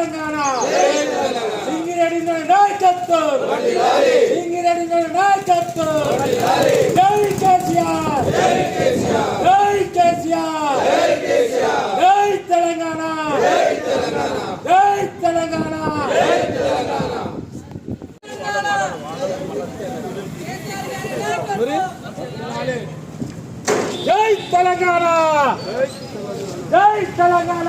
తెలంగాణ. సింగిరెడ్డి నాయకత్వం. సింగిరెడ్డి నాయకత్వం. జై కేసీఆర్. జై కేసీఆర్. జై తెలంగాణ. జై తెలంగాణ జై తెలంగాణ జై తెలంగాణ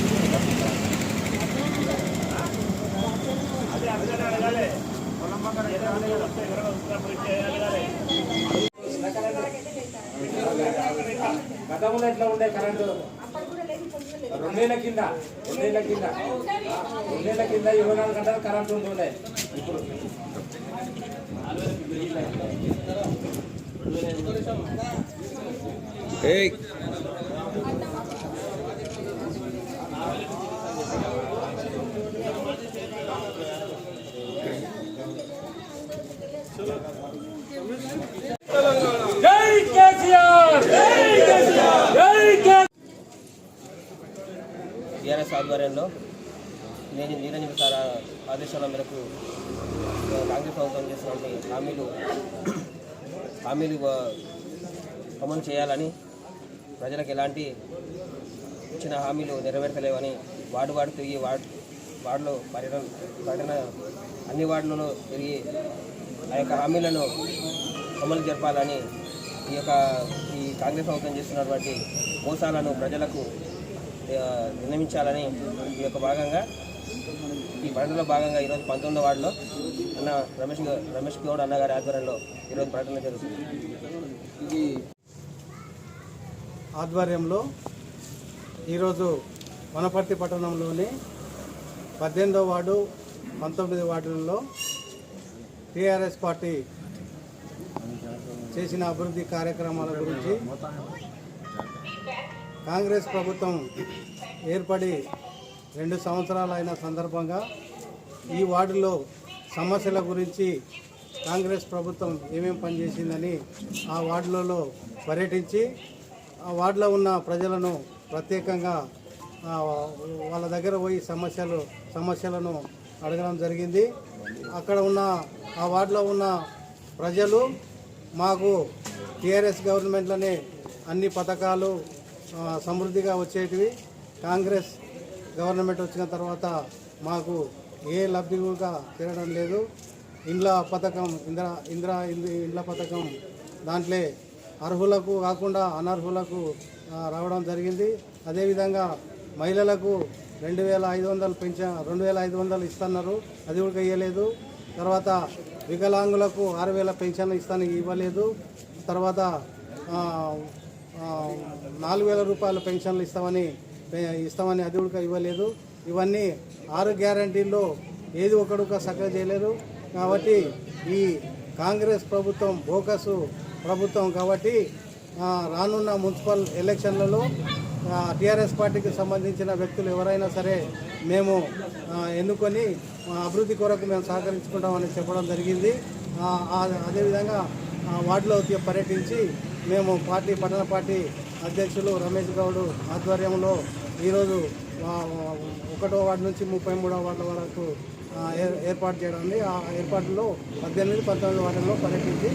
గతంలో ఎట్లా ఉండే కరెంటు? రెండేళ్ళ కింద రెండేళ్ళ కింద. రెండేళ్ళ కింద ఇరవై నాలుగు గంటలు కరెంటు ఉంటుండే. ఇప్పుడు జై కేసీఆర్ జై కేసీఆర్ జై కేసీఆర్ టీఆర్ఎస్ ఆధ్వర్యంలో నేను నీరంజన్ సార్ ఆదేశాల మేరకు కాంగ్రెస్ ప్రభుత్వం చేసినటువంటి హామీలు హామీలు అమలు చేయాలని ప్రజలకు ఎలాంటి ఇచ్చిన హామీలు నెరవేర్చలేవని వార్డు వార్డు తిరిగి వార్డు వార్డులో పర్యటన పర్యటన అన్ని వార్డులలో తిరిగి ఆ యొక్క హామీలను అమలు జరపాలని ఈ యొక్క ఈ కాంగ్రెస్ ప్రభుత్వం చేస్తున్నటువంటి మోసాలను ప్రజలకు నిర్ణయించాలని ఈ యొక్క భాగంగా ఈ ప్రకటనలో భాగంగా ఈరోజు పంతొమ్మిదో వార్డులో అన్న రమేష్ రమేష్ గౌడ్ అన్నగారి ఆధ్వర్యంలో ఈరోజు ప్రకటన జరుగుతుంది. ఆధ్వర్యంలో ఈరోజు వనపర్తి పట్టణంలోని పద్దెనిమిదో వార్డు పంతొమ్మిది వార్డులలో టీఆర్ఎస్ పార్టీ చేసిన అభివృద్ధి కార్యక్రమాల గురించి కాంగ్రెస్ ప్రభుత్వం ఏర్పడి రెండు సంవత్సరాలు అయిన సందర్భంగా ఈ వార్డులో సమస్యల గురించి కాంగ్రెస్ ప్రభుత్వం ఏమేం పనిచేసిందని ఆ వార్డులలో పర్యటించి ఆ వార్డులో ఉన్న ప్రజలను ప్రత్యేకంగా వాళ్ళ దగ్గర పోయి సమస్యలు సమస్యలను అడగడం జరిగింది. అక్కడ ఉన్న ఆ వార్డులో ఉన్న ప్రజలు మాకు టీఆర్ఎస్ గవర్నమెంట్లోనే అన్ని పథకాలు సమృద్ధిగా వచ్చేటివి. కాంగ్రెస్ గవర్నమెంట్ వచ్చిన తర్వాత మాకు ఏ లబ్ధి కూడా తిరగడం లేదు. ఇండ్ల పథకం ఇంద్ర ఇంద్ర ఇండ్ల పథకం దాంట్లో అర్హులకు కాకుండా అనర్హులకు రావడం జరిగింది. అదేవిధంగా మహిళలకు రెండు వేల ఐదు వందలు పెంచ రెండు వేల ఐదు వందలు ఇస్తున్నారు. అది కూడా ఇవ్వలేదు తర్వాత వికలాంగులకు ఆరు వేల పెన్షన్ ఇస్తాను ఇవ్వలేదు. తర్వాత నాలుగు వేల రూపాయల పెన్షన్లు ఇస్తామని ఇస్తామని అది కూడా ఇవ్వలేదు. ఇవన్నీ ఆరు గ్యారంటీల్లో ఏది ఒకడుక సక్క చేయలేదు. కాబట్టి ఈ కాంగ్రెస్ ప్రభుత్వం బోకసు ప్రభుత్వం కాబట్టి రానున్న మున్సిపల్ ఎలక్షన్లలో టీఆర్ఎస్ పార్టీకి సంబంధించిన వ్యక్తులు ఎవరైనా సరే మేము ఎన్నుకొని అభివృద్ధి కొరకు మేము సహకరించుకుంటామని చెప్పడం జరిగింది. అదేవిధంగా వార్డులో పర్యటించి మేము పార్టీ పట్టణ పార్టీ అధ్యక్షులు రమేష్ గౌడ్ ఆధ్వర్యంలో ఈరోజు ఒకటో వార్డు నుంచి ముప్పై మూడో వార్డుల వరకు ఏర్పాటు చేయడం ఆ ఏర్పాటులో పద్దెనిమిది పంతొమ్మిది వార్డుల్లో పర్యటించి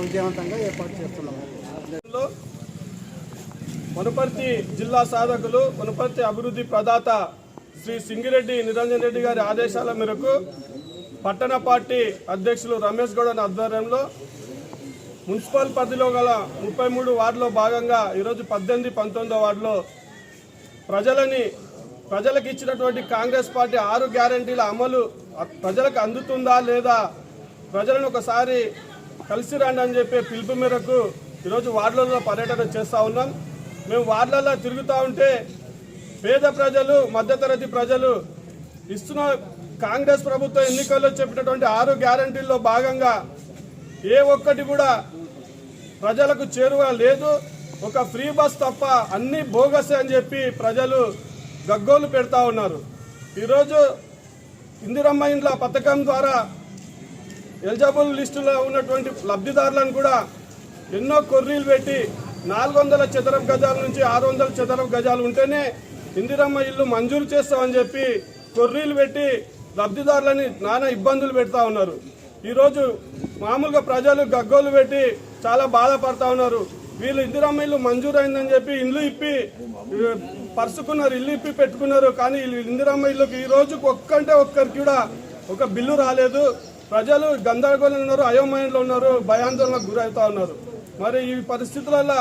విజయవంతంగా ఏర్పాటు చేస్తున్నాము లో వనపర్తి జిల్లా సాధకులు వనపర్తి అభివృద్ధి ప్రదాత శ్రీ సింగిరెడ్డి నిరంజన్ రెడ్డి గారి ఆదేశాల మేరకు పట్టణ పార్టీ అధ్యక్షులు రమేష్ గౌడ్ ఆధ్వర్యంలో మున్సిపల్ పరిధిలో గల ముప్పై మూడు వార్డులో భాగంగా ఈరోజు పద్దెనిమిది పంతొమ్మిదో వార్డులో ప్రజలని ప్రజలకు ఇచ్చినటువంటి కాంగ్రెస్ పార్టీ ఆరు గ్యారంటీల అమలు ప్రజలకు అందుతుందా లేదా ప్రజలను ఒకసారి కలిసి రండి అని చెప్పే పిలుపు మేరకు ఈరోజు వార్డులలో పర్యటన చేస్తూ ఉన్నాం. మేము వార్డులలో తిరుగుతూ ఉంటే పేద ప్రజలు మధ్యతరగతి ప్రజలు ఇస్తున్న కాంగ్రెస్ ప్రభుత్వం ఎన్నికల్లో చెప్పినటువంటి ఆరు గ్యారంటీల్లో భాగంగా ఏ ఒక్కటి కూడా ప్రజలకు చేరువ లేదు. ఒక ఫ్రీ బస్ తప్ప అన్ని బోగస్ అని చెప్పి ప్రజలు గగ్గోలు పెడతా ఉన్నారు. ఈరోజు ఇందిరమ్మ ఇండ్ల పథకం ద్వారా ఎలిజిబుల్ లిస్టులో ఉన్నటువంటి లబ్ధిదారులను కూడా ఎన్నో కొర్రీలు పెట్టి నాలుగు వందల చదరపు గజాల నుంచి ఆరు వందల చదరపు గజాలు ఉంటేనే ఇందిరమ్మ ఇల్లు మంజూరు చేస్తామని చెప్పి కొర్రీలు పెట్టి లబ్ధిదారులని నానా ఇబ్బందులు పెడతా ఉన్నారు. ఈరోజు మామూలుగా ప్రజలు గగ్గోలు పెట్టి చాలా బాధపడతా ఉన్నారు. వీళ్ళు ఇందిరమ్మ ఇల్లు మంజూరు అయిందని చెప్పి ఇల్లు ఇప్పి పరుచుకున్నారు ఇల్లు ఇప్పి పెట్టుకున్నారు. కానీ ఇందిరమ్మ ఇల్లుకి ఈ రోజుకు ఒక్కంటే ఒక్కరికి కూడా ఒక బిల్లు రాలేదు. ప్రజలు గందరగోళంలో ఉన్నారు అయోమయంలో ఉన్నారు భయాందోళనకు గురవుతా ఉన్నారు. మరి ఈ పరిస్థితులలో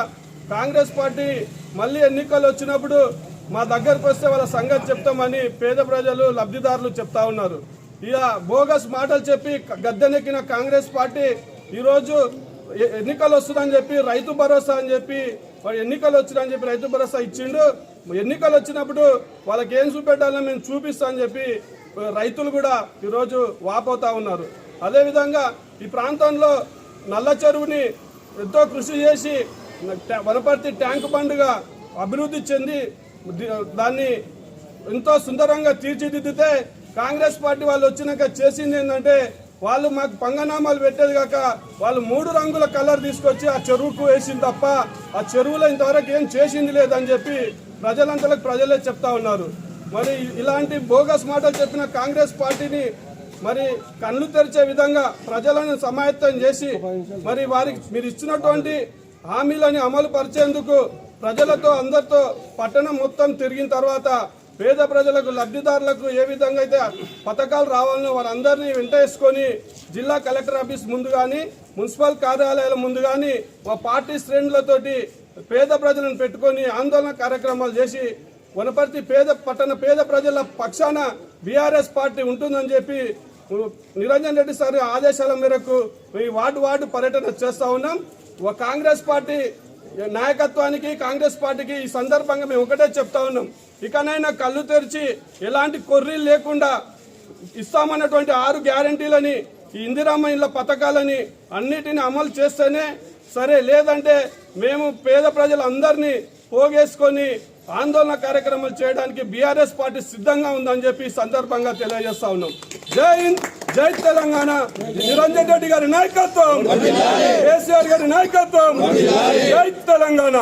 కాంగ్రెస్ పార్టీ మళ్ళీ ఎన్నికలు వచ్చినప్పుడు మా దగ్గరకు వస్తే వాళ్ళ సంగతి చెప్తామని పేద ప్రజలు లబ్ధిదారులు చెప్తా ఉన్నారు. ఇక బోగస్ మాటలు చెప్పి గద్దెనెక్కిన కాంగ్రెస్ పార్టీ ఈరోజు ఎన్నికలు వస్తుందని చెప్పి రైతు భరోసా అని చెప్పి వాడు ఎన్నికలు వచ్చిందని చెప్పి రైతు భరోసా ఇచ్చిండు. ఎన్నికలు వచ్చినప్పుడు వాళ్ళకి ఏం చూపెట్టాలో మేము చూపిస్తా అని చెప్పి రైతులు కూడా ఈరోజు వాపోతా ఉన్నారు. అదేవిధంగా ఈ ప్రాంతంలో నల్ల చెరువుని ఎంతో కృషి చేసి వనపర్తి ట్యాంక్ బండ్గా అభివృద్ధి చెంది దాన్ని ఎంతో సుందరంగా తీర్చిదిద్దితే కాంగ్రెస్ పార్టీ వాళ్ళు వచ్చినాక చేసింది ఏంటంటే వాళ్ళు మాకు పంగనామాలు పెట్టేది కాక వాళ్ళు మూడు రంగుల కలర్ తీసుకొచ్చి ఆ చెరువుకు వేసింది తప్ప ఆ చెరువులో ఇంతవరకు ఏం చేసింది లేదని చెప్పి ప్రజలంతలకు ప్రజలే చెప్తా ఉన్నారు. మరి ఇలాంటి బోగస్ మాటలు చెప్పిన కాంగ్రెస్ పార్టీని మరి కళ్ళు తెరిచే విధంగా ప్రజలను సమాయత్తం చేసి మరి వారికి మీరు ఇచ్చినటువంటి హామీలని అమలు పరిచేందుకు ప్రజలతో అందరితో పట్టణం మొత్తం తిరిగిన తర్వాత పేద ప్రజలకు లబ్ధిదారులకు ఏ విధంగా అయితే పథకాలు రావాలనో వారందరినీ వెంటేసుకొని జిల్లా కలెక్టర్ ఆఫీస్ ముందు కానీ మున్సిపల్ కార్యాలయాల ముందు కానీ మా పార్టీ శ్రేణులతోటి పేద ప్రజలను పెట్టుకొని ఆందోళన కార్యక్రమాలు చేసి వనపర్తి పేద పట్టణ పేద ప్రజల పక్షాన బీఆర్ఎస్ పార్టీ ఉంటుందని చెప్పి నిరంజన్ రెడ్డి సార్ ఆదేశాల మేరకు ఈ వార్డు వార్డు పర్యటన చేస్తా ఉన్నాం. ఒక కాంగ్రెస్ పార్టీ నాయకత్వానికి కాంగ్రెస్ పార్టీకి ఈ సందర్భంగా మేము ఒకటే చెప్తా ఉన్నాం. ఇకనైనా కళ్ళు తెరిచి ఎలాంటి కొర్రీలు లేకుండా ఇస్తామన్నటువంటి ఆరు గ్యారంటీలని ఈ ఇందిరామ్మ ఇళ్ళ పథకాలని అన్నిటిని అమలు చేస్తేనే సరే లేదంటే మేము పేద ప్రజలందరినీ పోగేసుకొని ఆందోళన కార్యక్రమాలు చేయడానికి బీఆర్ఎస్ పార్టీ సిద్ధంగా ఉందని చెప్పి ఈ సందర్భంగా తెలియజేస్తా ఉన్నాం. జై హింద్! జై తెలంగాణ. నిరంజన్ రెడ్డి గారి నాయకత్వం. కేసీఆర్ గారి నాయకత్వం. జై తెలంగాణ.